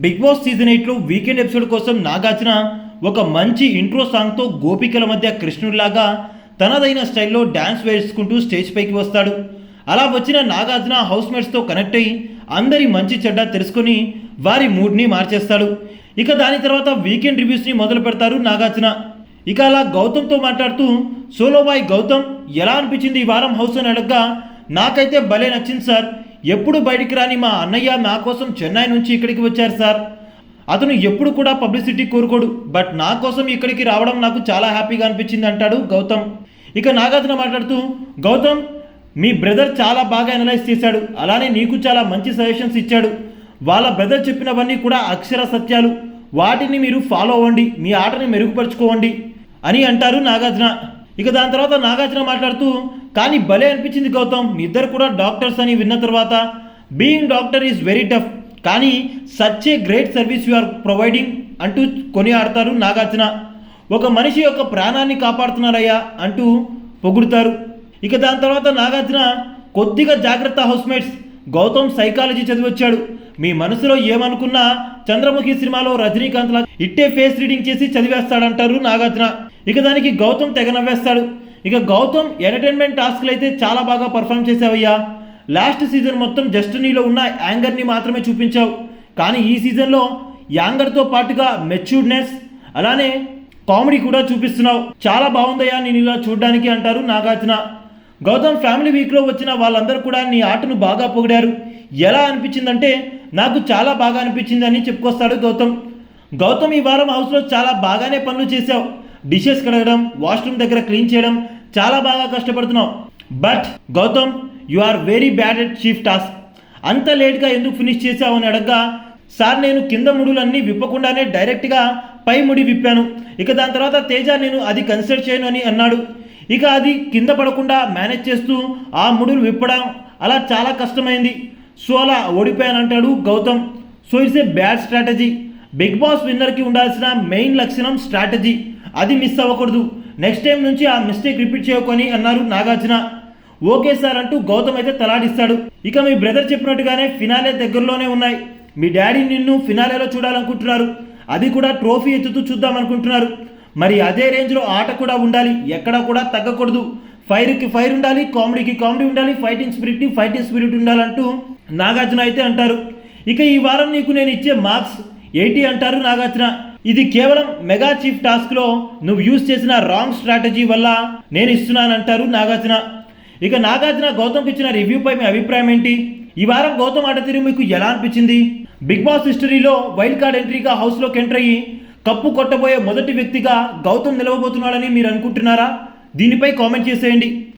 Big boss season ఎయిట్లో weekend episode కోసం నాగార్జున ఒక మంచి ఇంట్రో సాంగ్తో గోపికల మధ్య కృష్ణుడిలాగా తనదైన స్టైల్లో డ్యాన్స్ వేసుకుంటూ స్టేజ్ పైకి వస్తాడు. అలా వచ్చిన నాగార్జున హౌస్ మేట్స్తో కనెక్ట్ అయ్యి అందరి మంచి చెడ్డ తెలుసుకొని వారి మూడ్ని మార్చేస్తాడు. ఇక దాని తర్వాత వీకెండ్ రివ్యూస్ని మొదలు పెడతారు నాగార్జున. ఇక అలా గౌతమ్తో మాట్లాడుతూ సోలో బాయ్ గౌతమ్ ఎలా అనిపించింది ఈ వారం హౌస్ అని అడగ్గా? నాకైతే భలే నచ్చింది సార్. ఎప్పుడు బయటికి రాని మా అన్నయ్య నా కోసం చెన్నై నుంచి ఇక్కడికి వచ్చారు సార్. అతను ఎప్పుడు కూడా పబ్లిసిటీ కోరుకోడు బట్ నా కోసం ఇక్కడికి రావడం నాకు చాలా హ్యాపీగా అనిపించింది అంటాడు గౌతమ్. ఇక నాగార్జున మాట్లాడుతూ గౌతమ్ మీ బ్రదర్ చాలా బాగా అనలైజ్ చేశాడు అలానే నీకు చాలా మంచి సజెషన్స్ ఇచ్చాడు. వాళ్ళ బ్రదర్ చెప్పినవన్నీ కూడా అక్షర సత్యాలు. వాటిని మీరు ఫాలో అవ్వండి మీ ఆటని మెరుగుపరుచుకోవండి అని అంటారు నాగార్జున. ఇక దాని తర్వాత నాగార్జున మాట్లాడుతూ కానీ భలే అనిపించింది గౌతమ్. మీ ఇద్దరు కూడా డాక్టర్స్ అని విన్న తర్వాత being doctor is very tough కానీ such a great service you are providing అంటూ కొనియాడతారు నాగార్జున. ఒక మనిషి యొక్క ప్రాణాన్ని కాపాడుతున్నారయ్యా అంటూ పొగుడుతారు. ఇక దాని తర్వాత నాగార్జున కొద్దిగా జాగ్రత్త హౌస్మేట్స్ గౌతమ్ సైకాలజీ చదివొచ్చాడు. మీ మనసులో ఏమనుకున్నా చంద్రముఖి సినిమాలో రజనీకాంత్ లా ఇట్టే ఫేస్ రీడింగ్ చేసి చదివేస్తాడంటారు నాగార్జున. ఇక దానికి గౌతమ్ తెగ నవ్వేస్తాడు. ఇక గౌతమ్ ఎంటర్టైన్మెంట్ టాస్క్లు అయితే చాలా బాగా పర్ఫామ్ చేసావయ్యా. లాస్ట్ సీజన్ మొత్తం జస్ట్ నీలో ఉన్న యాంగర్ని మాత్రమే చూపించావు. కానీ ఈ సీజన్లో యాంగర్తో పాటుగా మెచ్యూర్డ్నెస్ అలానే కామెడీ కూడా చూపిస్తున్నావు. చాలా బాగుందయ్యా నేను ఇలా చూడడానికి అంటారు నాగార్జున. గౌతమ్ ఫ్యామిలీ వీక్లో వచ్చిన వాళ్ళందరూ కూడా నీ ఆటను బాగా పొగిడారు. ఎలా అనిపించిందంటే నాకు చాలా బాగా అనిపించింది అని చెప్పుకొస్తాడు గౌతమ్. గౌతమ్ ఈ వారం హౌస్లో చాలా బాగానే పనులు చేశావు. డిషెస్ కడగడం వాష్రూమ్ దగ్గర క్లీన్ చేయడం చాలా బాగా కష్టపడుతున్నావు but Gautham you are very bad at chief task అంత లేట్గా ఎందుకు ఫినిష్ చేసావు అని అడగ్గా సార్ నేను కింద ముడులన్నీ విప్పకుండానే డైరెక్ట్గా పై ముడి విప్పాను. ఇక దాని తర్వాత తేజ నేను అది కన్సిడర్ చేయను అని అన్నాడు. ఇక అది కింద పడకుండా మేనేజ్ చేస్తూ ఆ ముడులు విప్పడం అలా చాలా కష్టమైంది. సో అలా ఓడిపోయానంటాడు Gautham. So it's a bad strategy Bigg Boss విన్నర్కి ఉండాల్సిన మెయిన్ లక్షణం స్ట్రాటజీ అది మిస్ అవ్వకూడదు. నెక్స్ట్ టైం నుంచి ఆ మిస్టేక్ రిపీట్ చేయకొని అన్నారు నాగార్జున. ఓకే సార్ అంటూ గౌతమ్ అయితే తలాడిస్తాడు. ఇక మీ బ్రదర్ చెప్పినట్టుగానే ఫినాలే దగ్గరలోనే ఉన్నాయి. మీ డాడీ నిన్ను ఫినాలేలో చూడాలనుకుంటున్నారు. అది కూడా ట్రోఫీ ఎత్తుతూ చూద్దాం అనుకుంటున్నారు మరి అదే రేంజ్లో ఆట కూడా ఉండాలి. ఎక్కడా కూడా తగ్గకూడదు. ఫైర్కి ఫైర్ ఉండాలి కామెడీకి కామెడీ ఉండాలి ఫైటింగ్ స్పిరిట్కి ఫైటింగ్ స్పిరిట్ ఉండాలంటూ నాగార్జున అయితే అంటారు. ఇక ఈ వారం నీకు నేను ఇచ్చే మార్క్స్ ఎయిటీ అంటారు నాగార్జున. ఇది కేవలం మెగా చీఫ్ టాస్క్లో నువ్వు యూజ్ చేసిన రాంగ్ స్ట్రాటజీ వల్ల నేను ఇస్తున్నానంటారు నాగార్జున. ఇక నాగార్జున గౌతమ్కి ఇచ్చిన రివ్యూపై మీ అభిప్రాయం ఏంటి? ఈ వారం గౌతమ్ ఆట తీరు మీకు ఎలా అనిపించింది? బిగ్ బాస్ హిస్టరీలో వైల్డ్ కార్డ్ ఎంట్రీగా హౌస్లోకి ఎంటర్ అయ్యి కప్పు కొట్టబోయే మొదటి వ్యక్తిగా గౌతమ్ నిలవబోతున్నాడని మీరు అనుకుంటున్నారా? దీనిపై కామెంట్ చేసేయండి.